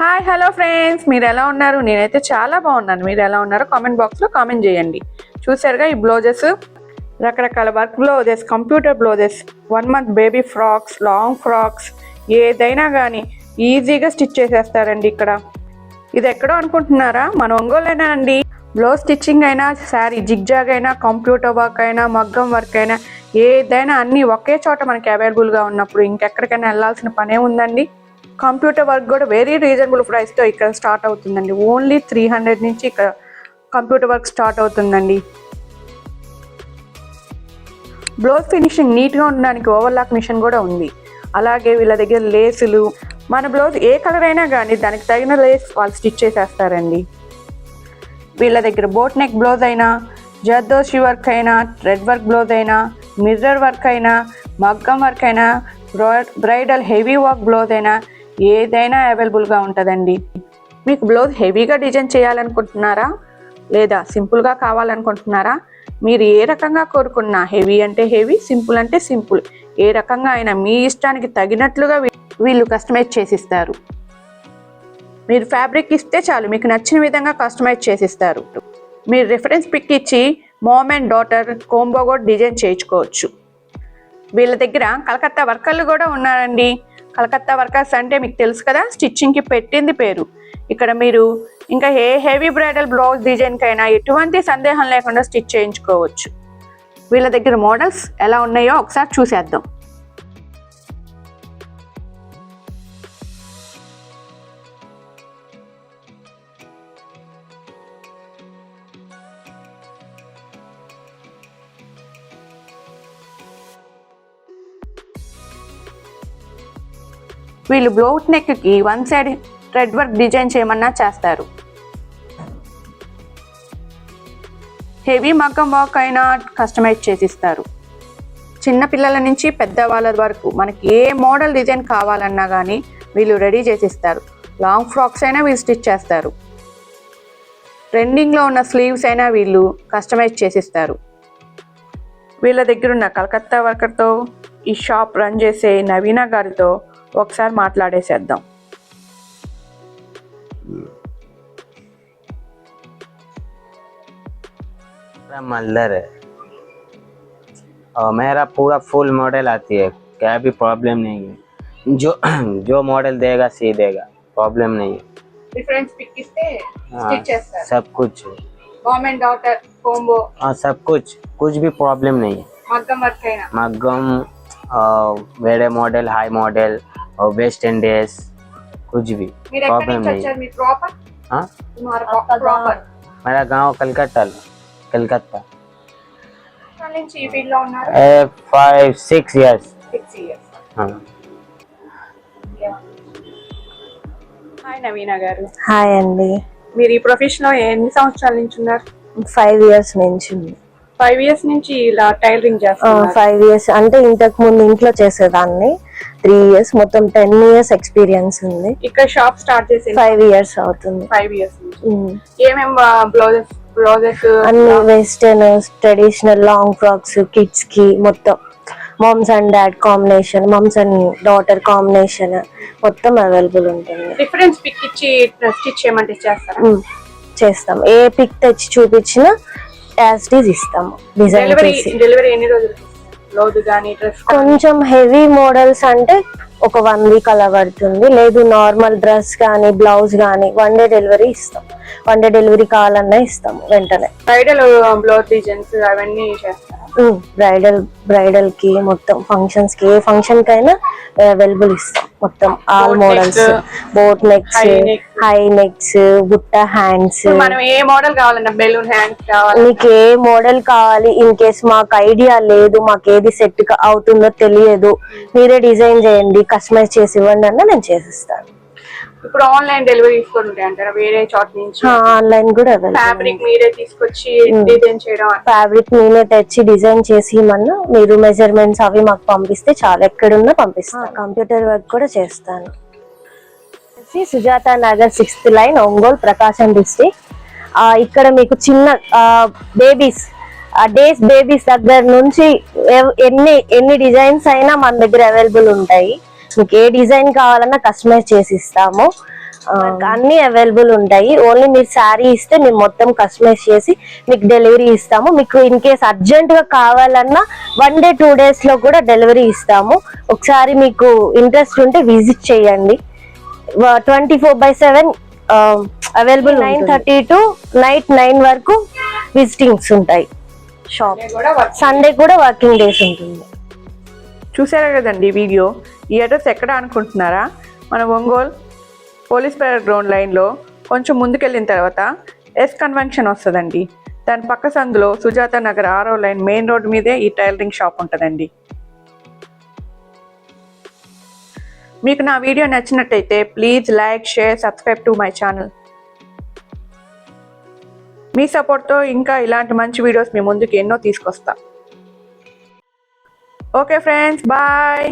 Hi hello friends మీరు ఎలా ఉన్నారు? నేనైతే చాలా బాగున్నాను. మీరు ఎలా ఉన్నారో? కామెంట్ బాక్స్లో కామెంట్ చేయండి. చూసారుగా ఈ బ్లౌజెస్? రకరకాల work blouses computer blouses one month baby frocks long frocks ఏదైనా కానీ ఈజీగా స్టిచ్ చేసేస్తారండి ఇక్కడ. ఇది ఎక్కడో అనుకుంటున్నారా? మన ఒంగోలేనా అండి. బ్లౌజ్ స్టిచ్చింగ్ అయినా శారీ జిగ్జాగ్ అయినా కంప్యూటర్ వర్క్ అయినా మగ్గం వర్క్ అయినా ఏదైనా అన్నీ ఒకే చోట మనకి అవైలబుల్గా ఉన్నప్పుడు ఇంకెక్కడికైనా వెళ్ళాల్సిన పనే ఉందండి. కంప్యూటర్ వర్క్ కూడా వెరీ రీజనబుల్ ప్రైస్తో ఇక్కడ స్టార్ట్ అవుతుందండి. ఓన్లీ త్రీ హండ్రెడ్ నుంచి ఇక్కడ కంప్యూటర్ వర్క్ స్టార్ట్ అవుతుందండి. బ్లౌజ్ ఫినిషింగ్ నీట్గా ఉండడానికి ఓవర్లాక్ మిషన్ కూడా ఉంది. అలాగే వీళ్ళ దగ్గర లేసులు మన బ్లౌజ్ ఏ కలర్ అయినా కానీ దానికి తగిన లేస్ వాళ్ళు స్టిచ్ చేసేస్తారండి. వీళ్ళ దగ్గర బోట్ నెక్ బ్లౌజ్ అయినా జర్దోషి వర్క్ అయినా థ్రెడ్ వర్క్ బ్లౌజ్ అయినా మిర్రర్ వర్క్ అయినా మగ్గం వర్క్ అయినా బ్రైడల్ హెవీ వర్క్ బ్లౌజ్ అయినా ఏదైనా అవైలబుల్గా ఉంటుందండి. మీకు బ్లౌజ్ హెవీగా డిజైన్ చేయాలనుకుంటున్నారా? లేదా సింపుల్గా కావాలనుకుంటున్నారా? మీరు ఏ రకంగా కోరుకున్నా హెవీ అంటే హెవీ సింపుల్ అంటే సింపుల్. ఏ రకంగా అయినా మీ ఇష్టానికి తగినట్లుగా వీ- వీళ్ళు కస్టమైజ్ చేసిస్తారు. మీరు ఫ్యాబ్రిక్ ఇస్తే చాలు మీకు నచ్చిన విధంగా కస్టమైజ్ చేసిస్తారు. మీరు రిఫరెన్స్ పిక్ ఇచ్చి మామ్ అండ్ డాటర్ కోంబో కూడా డిజైన్ చేయించుకోవచ్చు. వీళ్ళ దగ్గర కలకత్తా వర్కర్లు కూడా ఉన్నారండి. కలకత్తా వర్కర్స్ అంటే మీకు తెలుసు కదా స్టిచ్చింగ్కి పెట్టింది పేరు. ఇక్కడ మీరు ఇంకా ఏ హెవీ బ్రైడల్ బ్లౌజ్ డిజైన్కైనా ఎటువంటి సందేహం లేకుండా స్టిచ్ చేయించుకోవచ్చు. వీళ్ళ దగ్గర మోడల్స్ ఎలా ఉన్నాయో ఒకసారి చూసేద్దాం. వీళ్ళు బ్లౌట్ నెక్కి one side thread work design చేయమన్నా చేస్తారు. హెవీ మగ్గం వర్క్ అయినా కస్టమైజ్ చేసిస్తారు. చిన్న పిల్లల నుంచి పెద్దవాళ్ళ వరకు మనకి ఏ మోడల్ డిజైన్ కావాలన్నా కానీ వీళ్ళు రెడీ చేసిస్తారు. లాంగ్ ఫ్రాక్స్ అయినా వీళ్ళు స్టిచ్ చేస్తారు. ట్రెండింగ్లో ఉన్న స్లీవ్స్ అయినా వీళ్ళు కస్టమైజ్ చేసిస్తారు. వీళ్ళ దగ్గర ఉన్న కలకత్తా వర్కర్తో ఈ షాప్ రన్ చేసే నవీన గారితో ఒకసారి మాట్లాడేసేద్దాం मेरा मल्लर है और मेरा पूरा फुल मॉडल आती है क्या भी प्रॉब्लम नहीं है जो जो मॉडल देगा सी देगा प्रॉब्लम नहीं है రిఫరెన్స్ పిక్ ఇస్తే हाँ, सब कुछ గవర్నమెంట్ డాటర్ కోంబో हाँ सब कुछ कुछ भी प्रॉब्लम नहीं है మగ్గం వర్క్ అయినా मगम वेड़े मॉडल हाई मॉडल और वेस्ट इंडीज कुछ भी మీరు ఎక్కడి प्रॉब्लम నుంచి नहीं వచ్చారు है మీ ప్రాపర్ हाँ ప్రాపర్ मेरा गांव कलकत्ता कलकत्ता నుంచి ఈ ఫీల్డ్ లో ఉన్నారు five six years six years हाँ హాయ్ నవీన గారు హాయ్ అండి మీరు ఈ ప్రొఫెషన్ లో ఎన్ని సంవత్సరాల నుంచి ఉన్నారు ఫైవ్ ఇయర్స్ నుంచి ఉంది ఫైవ్ ఇయర్స్ నుంచి ఇలా టైలరింగ్ చేస్తున్నారు ఫైవ్ ఇయర్స్ అంటే ఇంతకు ముందు ఇంట్లో చేసేదాన్ని త్రీ ఇయర్స్ మొత్తం టెన్ ఇయర్స్ ఎక్స్పీరియన్స్ ఉంది. ఇక్కడ షాప్ స్టార్ట్ చేసి ఫైవ్ ఇయర్స్ అవుతుంది. ఫైవ్ ఇయర్స్ నుంచి. ఉమ్. ఏమేం బ్లౌజెస్ బ్లౌజెస్? అన్ని వెస్టర్న్ ట్రెడిషనల్ లాంగ్ ఫ్రాక్స్ కిడ్స్కి మొత్తం. Moms and dad combination moms and daughter combination మొత్తం అవైలబుల్ ఉంటుంది. రిఫరెన్స్ పిక్ ఇచ్చి స్టిచ్ చేయమంటే చేస్తారా. చేస్తాం. ఏ పిక్ తెచ్చి చూపించినా యాజ్ ఇస్ ఇస్తాము. డిజైన్ డెలివరీ డెలివరీ ఎన్ని రోజులు? బ్లౌజ్ కానీ డ్రెస్ కొంచెం హెవీ మోడల్స్ అంటే ఒక వన్ వీక్ అలా పడుతుంది. లేదు నార్మల్ డ్రెస్ కానీ బ్లౌజ్ కానీ వన్ డే డెలివరీ ఇస్తాం. వన్ డే డెలివరీ కావాలన్నా ఇస్తాము వెంటనే. బ్రైడల్ బ్లౌజ్ డిజైన్స్ అవన్నీ చేస్తారా? బ్రైడల్ బ్రైడల్కి మొత్తం ఫంక్షన్స్కి ఏ ఫంక్షన్ కైనా అవైలబుల్ ఇస్తాం. మొత్తం all models boat necks. High necks బుట్ట హ్యాండ్స్ మనం ఏ మోడల్ కావాలన్నా? బెలూన్ హ్యాండ్స్ కావాలి మీకు ఏ మోడల్ కావాలి? ఇన్ కేస్ మాకు ఐడియా లేదు మాకు ఏది సెట్ అవుతుందో తెలియదు. మీరే డిజైన్ చేయండి కస్టమైజ్ చేసి ఇవ్వండి అన్న నేను చేసిస్తాను. ఇప్పుడు ఆన్లైన్ డెలివరీ కూడా ఉంటాయి అంటారా? వేరే చోట నుంచి ఆన్లైన్ కూడా ఫ్యాబ్రిక్ మీరే తీసుకొచ్చి డిజైన్ చేయడం ఫ్యాబ్రిక్ నేనే తెచ్చి డిజైన్ చేసి ఇమ్మన్నా మీరు మెజర్మెంట్స్ అవి మాకు పంపిస్తే చాలా. ఎక్కడున్నా పంపిస్తాను. కంప్యూటర్ వర్క్ కూడా చేస్తాను. వచ్చి Sujatha Nagar sixth line Ongole Prakasam district. ఇక్కడ మీకు చిన్న బేబీస్ డేస్ బేబీస్ దగ్గర నుంచి ఎన్ని ఎన్ని డిజైన్స్ అయినా మన దగ్గర అవైలబుల్ ఉంటాయి. మీకు ఏ డిజైన్ కావాలన్నా కస్టమైజ్ చేసి ఇస్తాము. అన్ని అవైలబుల్ ఉంటాయి. ఓన్లీ మీరు శారీ ఇస్తే మేము మొత్తం కస్టమైజ్ చేసి మీకు డెలివరీ ఇస్తాము. మీకు ఇన్ కేస్ అర్జెంట్గా కావాలన్నా వన్ డే టూ డేస్లో కూడా డెలివరీ ఇస్తాము. ఒకసారి మీకు ఇంట్రెస్ట్ ఉంటే విజిట్ చేయండి. Twenty four by seven available nine thirty to night nine వరకు విజిటింగ్స్ ఉంటాయి. షాప్ సండే కూడా వర్కింగ్ డేస్ ఉంటుంది. చూసారా కదండి వీడియో? ఈ అడ్రస్ ఎక్కడ అనుకుంటున్నారా? మన ఒంగోలు పోలీస్ పరేడ్ గ్రౌండ్ లైన్లో కొంచెం ముందుకెళ్ళిన తర్వాత ఎస్ కన్వెన్షన్ వస్తుందండి. దాని పక్క సందులో సుజాత నగర్ ఆరో లైన్ మెయిన్ రోడ్ మీదే ఈ టైలరింగ్ షాప్ ఉంటుందండి. మీకు నా వీడియో నచ్చినట్టయితే please like share subscribe to my channel. మీ సపోర్ట్తో ఇంకా ఇలాంటి మంచి వీడియోస్ మీ ముందుకు ఎన్నో తీసుకొస్తా. Okay friends bye.